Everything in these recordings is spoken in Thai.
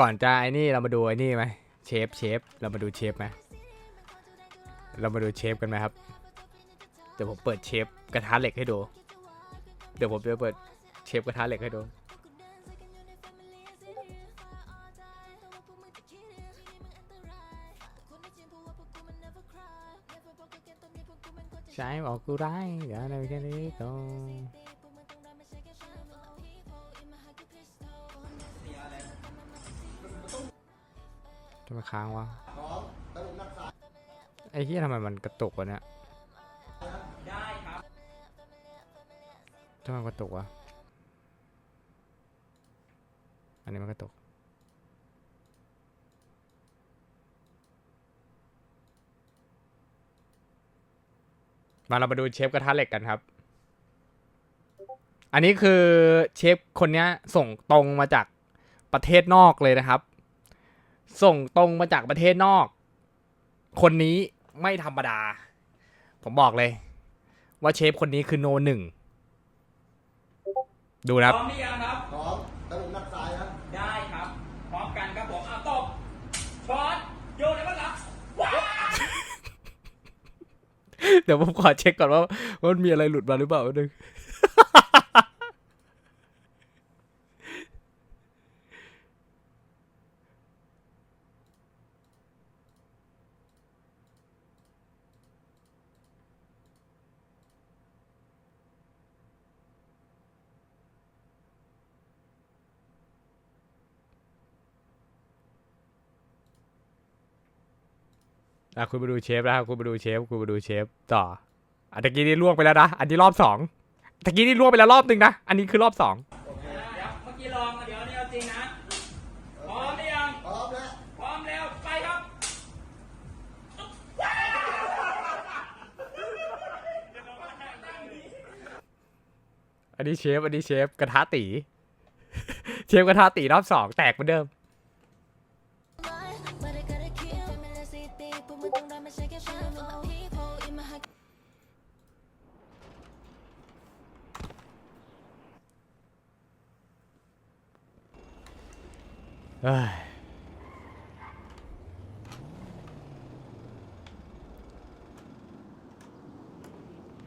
ก่อนจะไอ้นี่เรามาดูไอ้นี่ไหมเชฟเชฟเรามาดูเชฟไหมเรามาดูเชฟกันไหมครับเดี๋ยวผมเปิดเชฟกระทะเหล็กให้ดู เดี๋ยวผมจะเปิดเชฟกระทะเหล็กให้ดูใช่บอกกูได้อย่าในแค่นี้ ก็จะมค้างวะไอ้เหี้ยทำไมมันกระตุกวะเนี่ยทำไมกระตุกวะ อันนี้มันกระตุก มาเรามาดูเชฟกระทะเหล็กกันครับ อันนี้คือเชฟคนนี้ส่งตรงมาจากประเทศนอกเลยนะครับ ส่งตรงมาจากประเทศนอก คนนี้ไม่ธรรมดา ผมบอกเลย ว่าเชฟคนนี้คือโนหนึ่ง ดูพนะครับ ร้อมหรือยังครับ พร้อมตะลุมนักซ้ายครับได้ครับ พร้อมกันครับผมอะตบช้อนโยนเลยว่ารับว้าวเดี๋ยวผมขอเช็คก่อนว่าว่ามันมีอะไรหลุดมาหรือเปล่าแป๊บนึง อะคุณมาดูเชฟนะครับคุณมาดูเชฟคุณมาดูเชฟต่ออันตะกี้นี่ล่วงไปแล้วนะอันนี้รอบสองตะกี้นี่ล่วงไปแล้วรอบหนึ่งนะอันนี้คือรอบสองเดี๋ยวเมื่อกี้ลองเดี๋ยวนี่เอาจริงนะพร้อมหรือยังพร้อมแล้วพร้อมแล้วไปครับอันนี้เชฟอันนี้เชฟกระทะตีเชฟกระทะตีรอบสองแตกเหมือนเดิม เอ้ย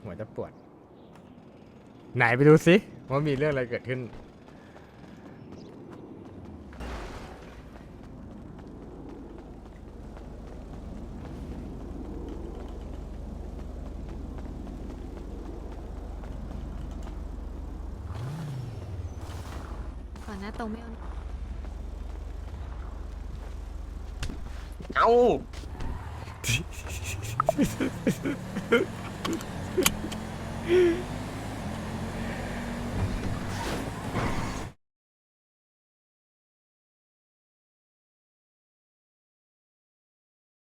หัวจะปวด ไหนไปดูสิว่ามีเรื่องอะไรเกิดขึ้นก่อน หน้าตรงไม่เอาเอา